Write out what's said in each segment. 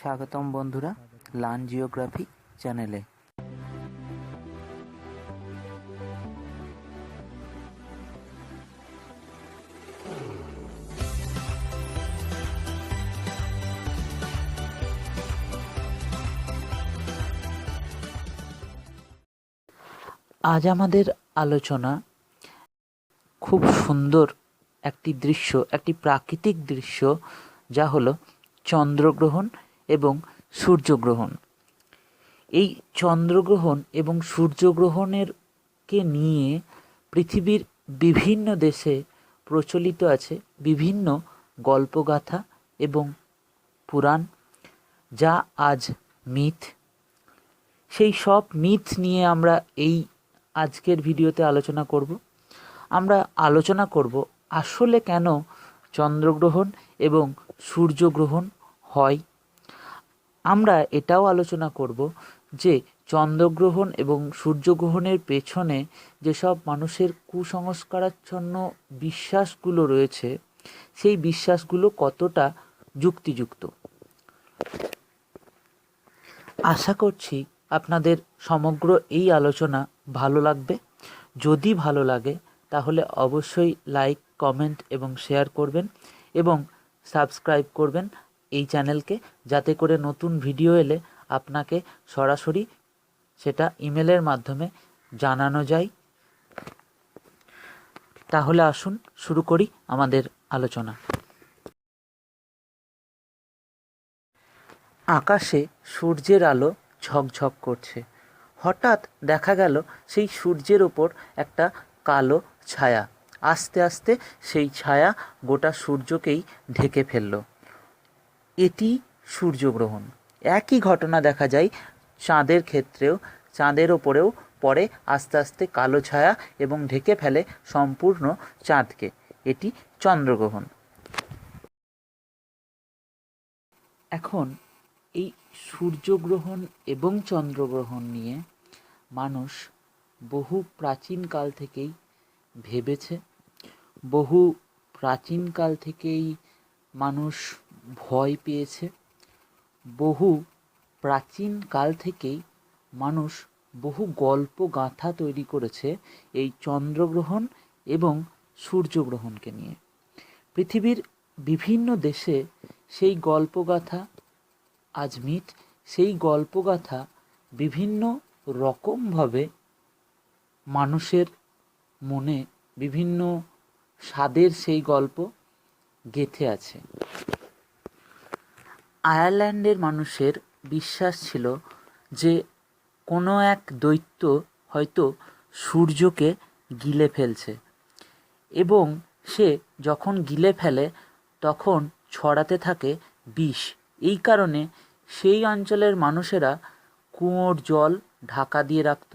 স্বাগতম বন্ধুরা learn geography চ্যানেলে। আজ আমাদের আলোচনা খুব সুন্দর একটি দৃশ্য, একটি প্রাকৃতিক দৃশ্য, যা হলো চন্দ্রগ্রহণ এবং সূর্যগ্রহণ। এই চন্দ্রগ্রহণ এবং সূর্যগ্রহণের কে নিয়ে পৃথিবীর বিভিন্ন দেশে প্রচলিত আছে বিভিন্ন গল্পগাথা এবং পুরাণ, যা আজ মিথ। সেই সব মিথ নিয়ে আমরা এই আজকের ভিডিওতে আলোচনা করব। আমরা আলোচনা করব আসলে কেন চন্দ্রগ্রহণ এবং সূর্যগ্রহণ হয় আমরা এটাও আলোচনা করব যে চন্দ্রগ্রহণ এবং সূর্যগ্রহণের পেছনে যেসব মানুষের কুসংস্কারাচ্ছন্ন বিশ্বাসগুলো রয়েছে, সেই বিশ্বাসগুলো কতটা যুক্তিযুক্ত? আশা করছি আপনাদের সমগ্র এই আলোচনা ভালো লাগবে। যদি ভালো লাগে, তাহলে অবশ্যই লাইক, কমেন্ট এবং শেয়ার করবেন এবং সাবস্ক্রাইব করবেন। এই চ্যানেলকে যাতে করে নতুন ভিডিও এলে আপনাকে সরাসরি সেটা ইমেলের মাধ্যমে জানানো যায়। তাহলে আসুন, শুরু করি আমাদের আলোচনা। আকাশে সূর্যের আলো ঝকঝক করছে। হঠাৎ দেখা গেল সেই সূর্যের ওপর একটা কালো ছায়া। আস্তে আস্তে সেই ছায়া গোটা সূর্যকেই ঢেকে ফেলল। এটি সূর্যগ্রহণ। একই ঘটনা দেখা যায় চাঁদের ক্ষেত্রেও, চাঁদের ওপরেও পরে আস্তে আস্তে কালো ছায়া এবং ঢেকে ফেলে সম্পূর্ণ চাঁদকে। এটি চন্দ্রগ্রহণ। এখন এই সূর্যগ্রহণ এবং চন্দ্রগ্রহণ নিয়ে মানুষ বহু প্রাচীনকাল থেকেই ভেবেছে। বহু প্রাচীনকাল থেকেই মানুষ ভয় পেয়েছে। বহু প্রাচীনকাল থেকেই মানুষ বহু গল্প গাথা তৈরি করেছে এই চন্দ্রগ্রহণ এবং সূর্যগ্রহণকে নিয়ে। পৃথিবীর বিভিন্ন দেশে সেই গল্পগাথা আজ মিথ সেই গল্পগাথা বিভিন্ন রকমভাবে মানুষের মনে বিভিন্ন স্বাদের সেই গল্প গেঁথে আছে। আয়ারল্যান্ডের মানুষের বিশ্বাস ছিল যে কোনো এক দৈত্য হয়তো সূর্যকে গিলে ফেলছে। এবং সে যখন গিলে ফেলে, তখন ছড়াতে থাকে বিষ। এই কারণে সেই অঞ্চলের মানুষেরা কুয়োর জল ঢাকা দিয়ে রাখত।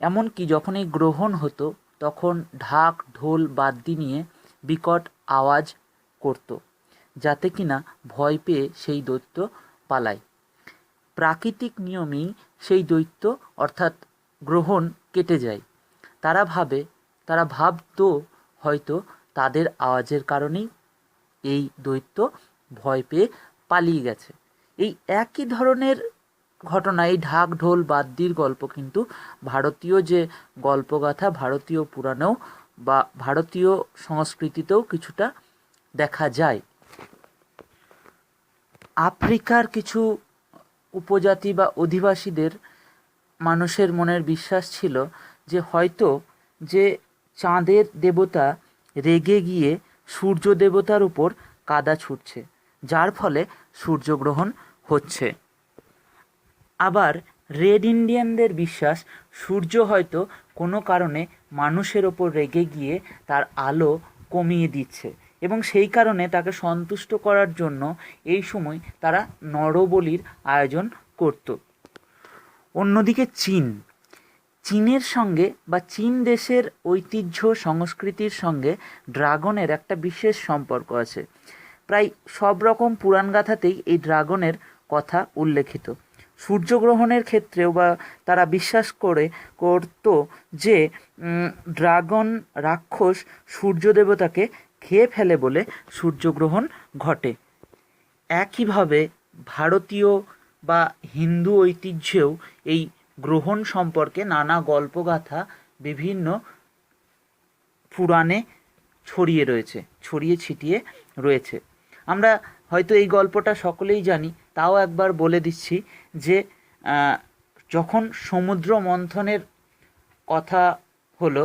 এমনকি যখন এই গ্রহণ হতো, তখন ঢাক, ঢোল, বাদ্যি নিয়ে বিকট আওয়াজ করত। যাতে কিনা ভয় পেয়ে সেই দৈত্য পালায়। প্রাকৃতিক নিয়মেই সেই দৈত্য অর্থাৎ গ্রহণ কেটে যায়। তারা ভাবে, তারা ভাবতো হয়তো তাদের আওয়াজের কারণেই এই দৈত্য ভয় পেয়ে পালিয়ে গেছে। এই একই ধরনের ঘটনা এই ঢাক, ঢোল, বাদ্যির গল্প কিন্তু ভারতীয় যে গল্পগাথা, ভারতীয় পুরাণেও বা ভারতীয় সংস্কৃতিতেও কিছুটা দেখা যায়। আফ্রিকার কিছু উপজাতি বা অধিবাসীদের মানুষের মনের বিশ্বাস ছিল যে হয়তো যে চাঁদের দেবতা রেগে গিয়ে সূর্য দেবতার উপর কাদা ছুটছে, যার ফলে সূর্যগ্রহণ হচ্ছে। আবার রেড ইন্ডিয়ানদের বিশ্বাস, সূর্য হয়তো কোনো কারণে মানুষের ওপর রেগে গিয়ে তার আলো কমিয়ে দিচ্ছে। এবং সেই কারণে তাকে সন্তুষ্ট করার জন্য এই সময় তারা নরবলির আয়োজন করত। অন্যদিকে চীন। চীনের সঙ্গে বা চীন দেশের ঐতিহ্য সংস্কৃতির সঙ্গে ড্রাগনের একটা বিশেষ সম্পর্ক আছে। প্রায় সব রকম পুরাণ গাথাতেই এই ড্রাগনের কথা উল্লেখিত। সূর্যগ্রহণের ক্ষেত্রেও বা তারা বিশ্বাস করে, করত যে ড্রাগন রাক্ষস সূর্য দেবতাকে খেয়ে ফেলে বলে সূর্যগ্রহণ ঘটে। একইভাবে ভারতীয় বা হিন্দু ঐতিহ্যেও এই গ্রহণ সম্পর্কে নানা গল্পগাথা বিভিন্ন পুরাণে ছড়িয়ে রয়েছে, ছড়িয়ে ছিটিয়ে রয়েছে। আমরা হয়তো এই গল্পটা সকলেই জানি, তাও একবার বলে দিচ্ছি যে যখন সমুদ্র মন্থনের কথা হলো,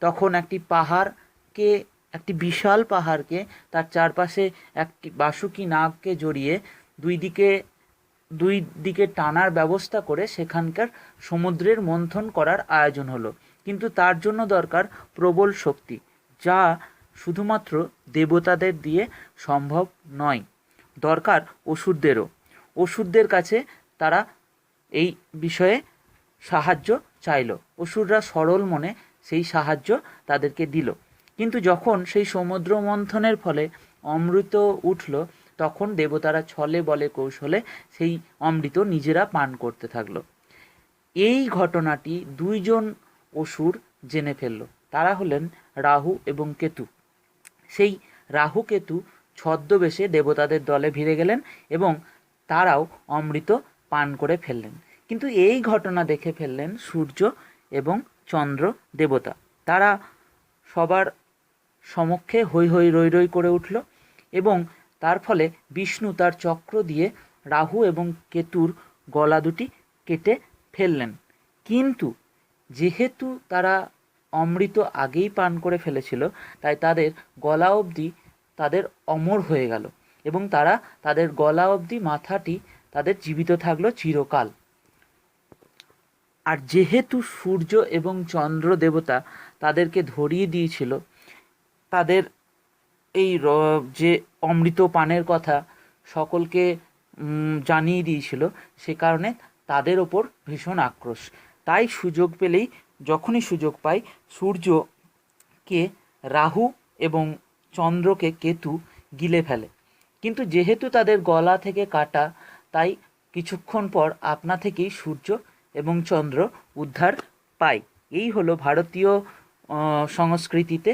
তখন একটি পাহাড়কে একটি বিশাল পাহাড়কে তার চারপাশে একটি বাসুকি নাগকে জড়িয়ে দুই দিকে দুই দিকে টানার ব্যবস্থা করে সেখানকার সমুদ্রের মন্থন করার আয়োজন হলো। কিন্তু তার জন্য দরকার প্রবল শক্তি, যা শুধুমাত্র দেবতাদের দিয়ে সম্ভব নয়, দরকার অসুরদেরও। অসুরদের কাছে তারা এই বিষয়ে সাহায্য চাইল। অসুররা সরল মনে সেই সাহায্য তাদেরকে দিল। কিন্তু যখন সেই সমুদ্র মন্থনের ফলে অমৃত উঠল, তখন দেবতারা ছলে বলে কৌশলে সেই অমৃত নিজেরা পান করতে থাকল। এই ঘটনাটি দুইজন অসুর জেনে ফেলল। তারা হলেন রাহু এবং কেতু। সেই রাহু কেতু ছদ্মবেশে দেবতাদের দলে ভিড়ে গেলেন এবং তারাও অমৃত পান করে ফেললেন। কিন্তু এই ঘটনা দেখে ফেললেন সূর্য এবং চন্দ্র দেবতা। তারা সবার সমক্ষে হৈ হৈ রই রই করে উঠল এবং তার ফলে বিষ্ণু তার চক্র দিয়ে রাহু এবং কেতুর গলা দুটি কেটে ফেললেন। কিন্তু যেহেতু তারা অমৃত আগেই পান করে ফেলেছিল, তাই তাদের গলা অবধি তাদের অমর হয়ে গেল এবং তারা তাদের গলা অবধি মাথাটি তাদের জীবিত থাকল চিরকাল। আর যেহেতু সূর্য এবং চন্দ্র দেবতা তাদেরকে ধরিয়ে দিয়েছিল তাদের এই যে অমৃত পানের কথা সকলকে জানিয়ে দিয়েছিল, সে কারণে তাদের ওপর ভীষণ আক্রোশ। তাই সুযোগ পেলেই, যখনই সুযোগ পায় সূর্যকে রাহু এবং চন্দ্রকে কেতু গিলে ফেলে। কিন্তু যেহেতু তাদের গলা থেকে কাটা, তাই কিছুক্ষণ পর আপনা থেকেই সূর্য এবং চন্দ্র উদ্ধার পায়। এই হলো ভারতীয় সংস্কৃতিতে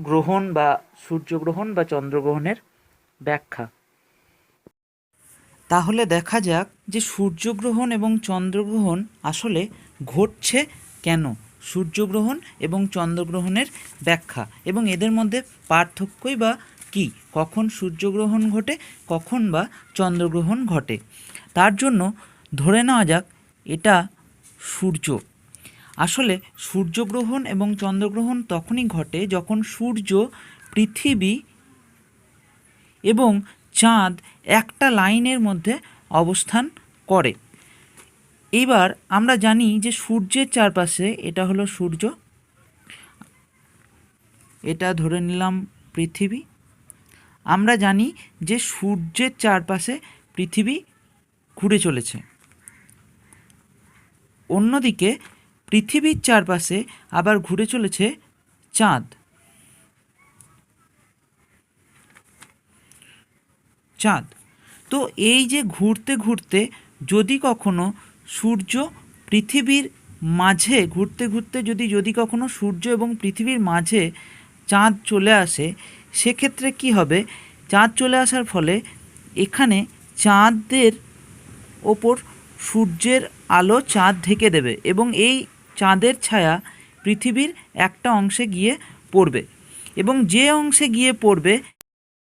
গ্রহণ বা সূর্যগ্রহণ বা চন্দ্রগ্রহণের ব্যাখ্যা। তাহলে দেখা যাক যে সূর্যগ্রহণ এবং চন্দ্রগ্রহণ আসলে ঘটছে কেন? সূর্যগ্রহণ এবং চন্দ্রগ্রহণের ব্যাখ্যা এবং এদের মধ্যে পার্থক্যই বা কী? কখন সূর্যগ্রহণ ঘটে, কখন বা চন্দ্রগ্রহণ ঘটে। তার জন্য ধরে নেওয়া যাক, এটা সূর্য। আসলে সূর্যগ্রহণ এবং চন্দ্রগ্রহণ তখনই ঘটে যখন সূর্য পৃথিবী এবং চাঁদ একটা লাইনের মধ্যে অবস্থান করে। এইবার আমরা জানি যে সূর্যের চারপাশে এটা হলো সূর্য। এটা ধরে নিলাম পৃথিবী। আমরা জানি যে সূর্যের চারপাশে পৃথিবী ঘুরে চলেছে। অন্যদিকে পৃথিবীর চারপাশে আবার ঘুরে চলেছে চাঁদ। চাঁদ। তো এই যে ঘুরতে ঘুরতে যদি কখনো সূর্য পৃথিবীর মাঝে, ঘুরতে ঘুরতে যদি যদি কখনো সূর্য এবং পৃথিবীর মাঝে চাঁদ চলে আসে, সেক্ষেত্রে কি হবে? চাঁদ চলে আসার ফলে এখানে চাঁদের ওপর সূর্যের আলো চাঁদ ঢেকে দেবে এবং এই চাঁদের ছায়া পৃথিবীর একটা অংশে গিয়ে পড়বে এবং যে অংশে গিয়ে পড়বে,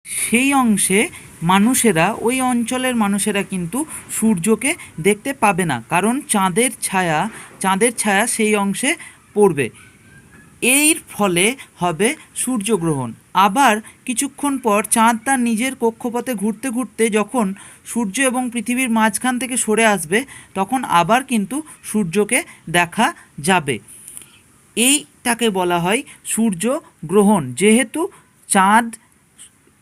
সেই অংশে মানুষেরা, ওই অঞ্চলের মানুষেরা কিন্তু সূর্যকে দেখতে পাবে না। কারণ চাঁদের ছায়া চাঁদের ছায়া সেই অংশে পড়বে। এর ফলে হবে সূর্যগ্রহণ। আবার কিছুক্ষণ পর চাঁদ তার নিজের কক্ষপথে ঘুরতে ঘুরতে যখন সূর্য এবং পৃথিবীর মাঝখান থেকে সরে আসবে, তখন আবার কিন্তু সূর্যকে দেখা যাবে। এইটাকে বলা হয় সূর্য গ্রহণ। যেহেতু চাঁদ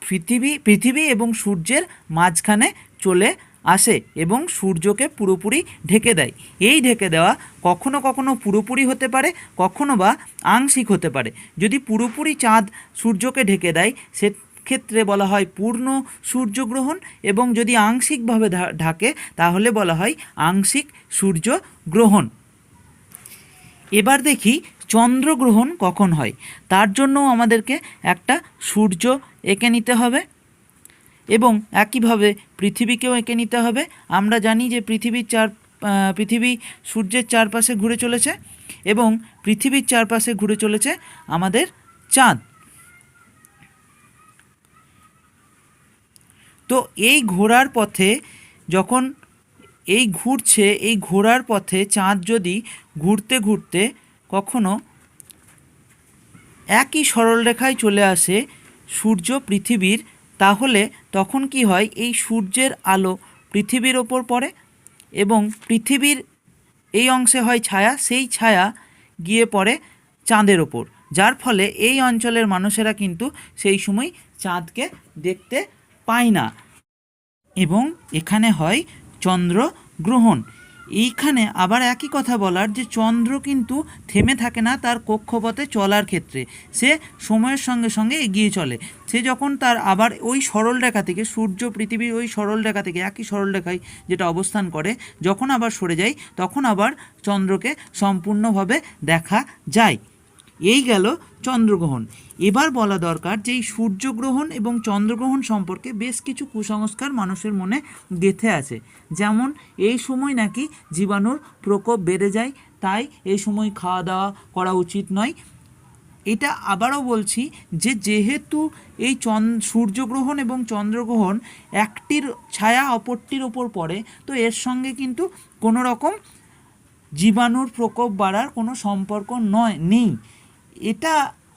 পৃথিবী পৃথিবী এবং সূর্যের মাঝখানে চলে আসে এবং সূর্যকে পুরোপুরি ঢেকে দেয়। এই ঢেকে দেওয়া কখনো কখনো পুরোপুরি হতে পারে, কখনো বা আংশিক হতে পারে। যদি পুরোপুরি চাঁদ সূর্যকে ঢেকে দেয়, সেক্ষেত্রে বলা হয় পূর্ণ সূর্যগ্রহণ এবং যদি আংশিকভাবে ঢাকে, তাহলে বলা হয় আংশিক সূর্যগ্রহণ। এবার দেখি চন্দ্রগ্রহণ কখন হয়। তার জন্য আমাদেরকে একটা সূর্য এঁকে নিতে হবে। এবং একইভাবে পৃথিবীকেও এঁকে নিতে হবে। আমরা জানি যে পৃথিবীর চার পৃথিবী সূর্যের চারপাশে ঘুরে চলেছে এবং পৃথিবীর চারপাশে ঘুরে চলেছে আমাদের চাঁদ। তো এই ঘোরার পথে যখন এই ঘুরছে, এই ঘোরার পথে চাঁদ যদি ঘুরতে ঘুরতে কখনো একই সরলরেখায় চলে আসে, সূর্য পৃথিবীর তাহলে তখন কি হয়? এই সূর্যের আলো পৃথিবীর ওপর পড়ে এবং পৃথিবীর এই অংশে হয় ছায়া, সেই ছায়া গিয়ে পড়ে চাঁদের ওপর। যার ফলে এই অঞ্চলের মানুষেরা কিন্তু সেই সময় চাঁদকে দেখতে পায় না। এবং এখানে হয় চন্দ্রগ্রহণ। এইখানে আবার একই কথা বলার যে চন্দ্র কিন্তু থেমে থাকে না তার কক্ষপথে চলার ক্ষেত্রে। সে সময়ের সঙ্গে সঙ্গে এগিয়ে চলে। সে যখন তার আবার ওই সরল রেখা থেকে, সূর্য পৃথিবীর ওই সরল রেখা থেকে, একই সরল রেখায় যেটা অবস্থান করে, যখন আবার সরে যায়, তখন আবার চন্দ্রকে সম্পূর্ণভাবে দেখা যায়। এই গেল চন্দ্রগ্রহণ। এবার বলা দরকার যে এই সূর্যগ্রহণ এবং চন্দ্রগ্রহণ সম্পর্কে বেশ কিছু কুসংস্কার মানুষের মনে গেঁথে আছে। যেমন, এই সময় নাকি জীবাণুর প্রকোপ বেড়ে যায়, তাই এই সময় খাওয়া দাওয়া করা উচিত নয়। এটা আবারও বলছি যে যেহেতু এই চন, সূর্যগ্রহণ এবং চন্দ্রগ্রহণ একটির ছায়া অপরটির ওপর পড়ে, তো এর সঙ্গে কিন্তু কোনো রকম জীবাণুর প্রকোপ বাড়ার কোনো সম্পর্ক নয়, নেই। এটা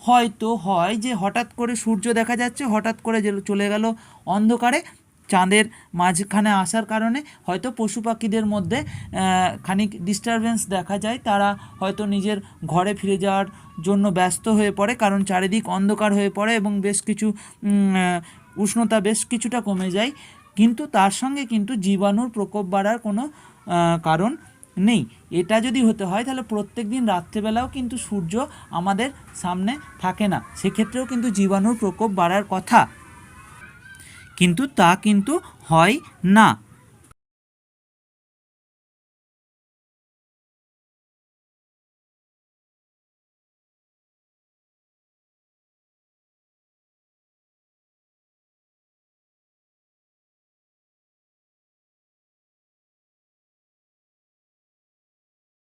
হয়তো হয় যে হঠাৎ করে সূর্য দেখা যাচ্ছে, হঠাৎ করে চলে গেল অন্ধকারে, চাঁদের মাঝখানে আসার কারণে হয়তো পশু পাখিদের মধ্যে খানিক ডিস্টারবেন্স দেখা যায়। তারা হয়তো নিজের ঘরে ফিরে যাওয়ার জন্য ব্যস্ত হয়ে পড়ে, কারণ চারিদিক অন্ধকার হয়ে পড়ে এবং বেশ কিছু উষ্ণতা বেশ কিছুটা কমে যায়। কিন্তু তার সঙ্গে কিন্তু জীবাণুর প্রকোপ বাড়ার কোনো কারণ নেই। এটা যদি হতে হয়, তাহলে প্রত্যেক দিন রাত্রেবেলাও কিন্তু সূর্য আমাদের সামনে থাকে না। সেক্ষেত্রেও কিন্তু জীবাণুর প্রকোপ বাড়ার কথা। কিন্তু তা কিন্তু হয় না।